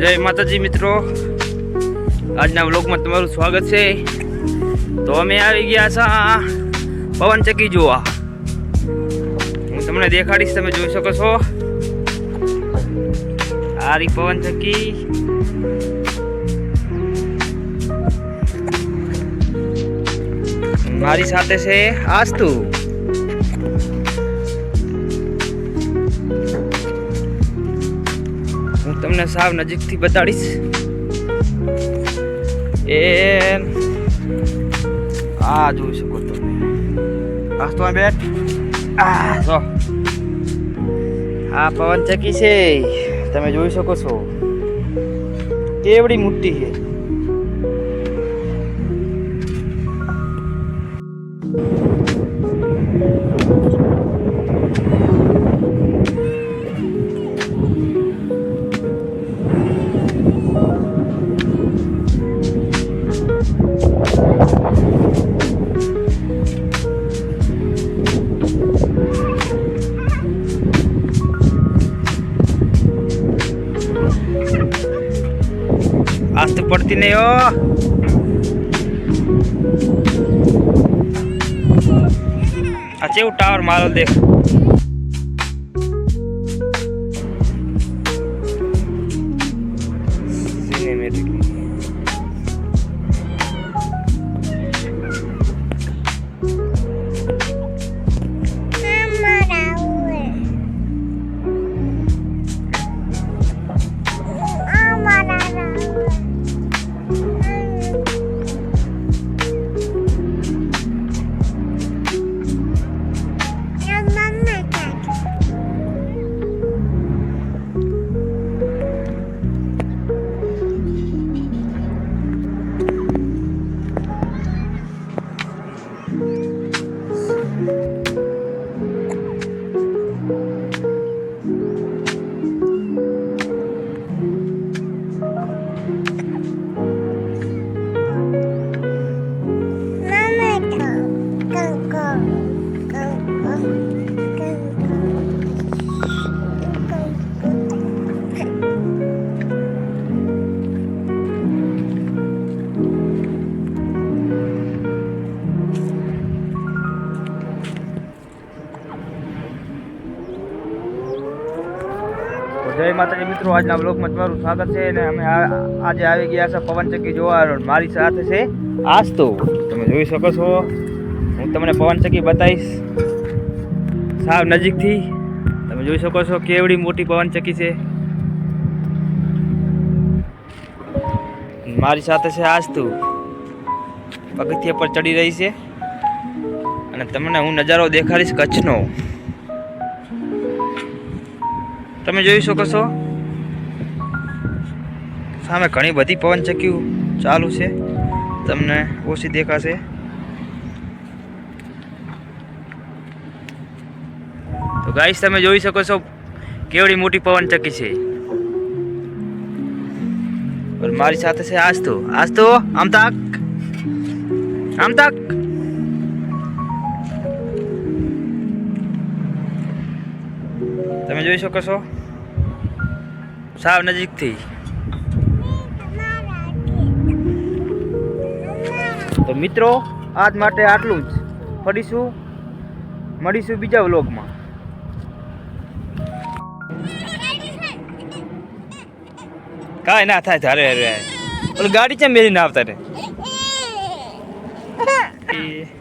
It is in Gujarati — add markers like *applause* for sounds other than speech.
જય માતાજી મિત્રો. આજના વ્લોગમાં તમારું સ્વાગત છે. તો અમે આવી ગયા છે પવન ચક્કી જોવા. હું તમને દેખાડીશ, તમે જોઈ શકો છો. આ રી પવન ચક્કી મારી સાથે છે આસ્તુ. તમને સાવ નજીકથી બતાડીશ. એ આ જોઈ શકો તમે. આ તો બેટ આ જો. આ પવન ચકી છે. તમે જોઈ શકો છો. કેવડી મોટી છે. આજ તો પડતી નહીં જય માતાજી મિત્રો, આજના બ્લોગમાં તમારું સ્વાગત છે અને અમે આજે આવી ગયા છે પવનચક્કી જોવા મારી સાથે છે આસ્તો. તમે જોઈ શકો છો. હું તમને પવનચક્કી બતાવીશ. સાવ નજીકથી. તમે જોઈ શકો છો કેવડી મોટી પવનચક્કી છે. મારી સાથે છે આસ્તુ પગથિયા પર ચડી રહી છે અને તમને હું નજારો દેખાડીશ કચ્છનો. તમે જોઈ શકો છો. સામે ઘણી બધી પવન ચક્યું ચાલુ છે. તમને ઓછી દેખાશે. તો ગાઈસ, તમે જોઈ શકો છો કેવડી મોટી પવન ચક્કી છે. और મારી સાથે છે आज तो आज तो આમ તાક આમ तक। તમે જોઈ શકો છો, સાવ નજીકથી તો મિત્રો, આજ માટે આટલું જ. ફરીશું, મળીશું બીજા વ્લોગમાં. કાંઈ ના થાય તારે અરે ઓલી ગાડી છે મેરી ના આવતા રે? *laughs*